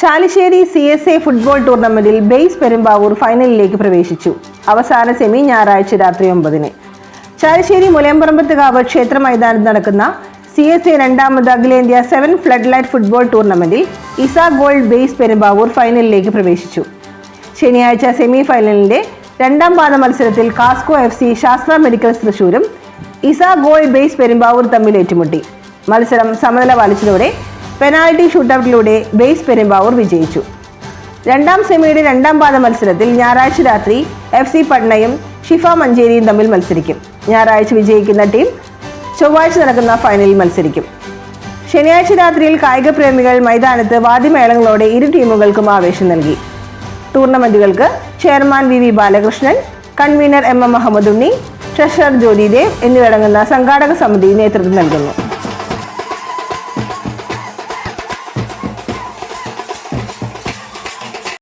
Shalissery C S A football ടൂർണമെന്റിൽ base Perumbavoor ഫൈനലിലേക്ക് പ്രവേശിച്ചു. അവസാന സെമി ഞായറാഴ്ച രാത്രി ഒമ്പതിന്. ചാലിശ്ശേരി മുലയമ്പറമ്പത്തുകാവ് ക്ഷേത്ര മൈതാനത്ത് നടക്കുന്ന സി എസ് എ രണ്ടാമത് അഖിലേന്ത്യാ സെവൻ ഫ്ലഡ് ലൈറ്റ് ഫുട്ബോൾ ടൂർണമെന്റിൽ ഇസ ഗോൾഡ് ബെയ്സ് പെരുമ്പാവൂർ ഫൈനലിലേക്ക് പ്രവേശിച്ചു. ശനിയാഴ്ച സെമി ഫൈനലിന്റെ രണ്ടാം പാദ മത്സരത്തിൽ Kasco F C Sasthra medical തൃശൂരും ഇസ ഗോൾഡ് ബേസ് പെരുമ്പാവൂർ തമ്മിൽ ഏറ്റുമുട്ടി. മത്സരം സമനില പാലിച്ചതോടെ പെനാൽറ്റി ഷൂട്ടൌട്ടിലൂടെ ബേസ് പെരുമ്പാവൂർ വിജയിച്ചു. രണ്ടാം സെമിയുടെ രണ്ടാം പാദ മത്സരത്തിൽ ഞായറാഴ്ച രാത്രി എഫ് സി പട്നയും ഷിഫ മഞ്ചേരിയും തമ്മിൽ മത്സരിക്കും. ഞായറാഴ്ച വിജയിക്കുന്ന ടീം ചൊവ്വാഴ്ച നടക്കുന്ന ഫൈനലിൽ മത്സരിക്കും. ശനിയാഴ്ച രാത്രിയിൽ കായിക പ്രേമികൾ മൈതാനത്ത് വാദ്യമേളങ്ങളോടെ ഇരു ടീമുകൾക്കും ആവേശം നൽകി. ടൂർണമെന്റുകൾക്ക് chairman V V Balakrishnan convenor M M Muhammad Unni treasurer Jyothidev എന്നിവരടങ്ങുന്ന സംഘാടക സമിതി നേതൃത്വം നൽകുന്നു.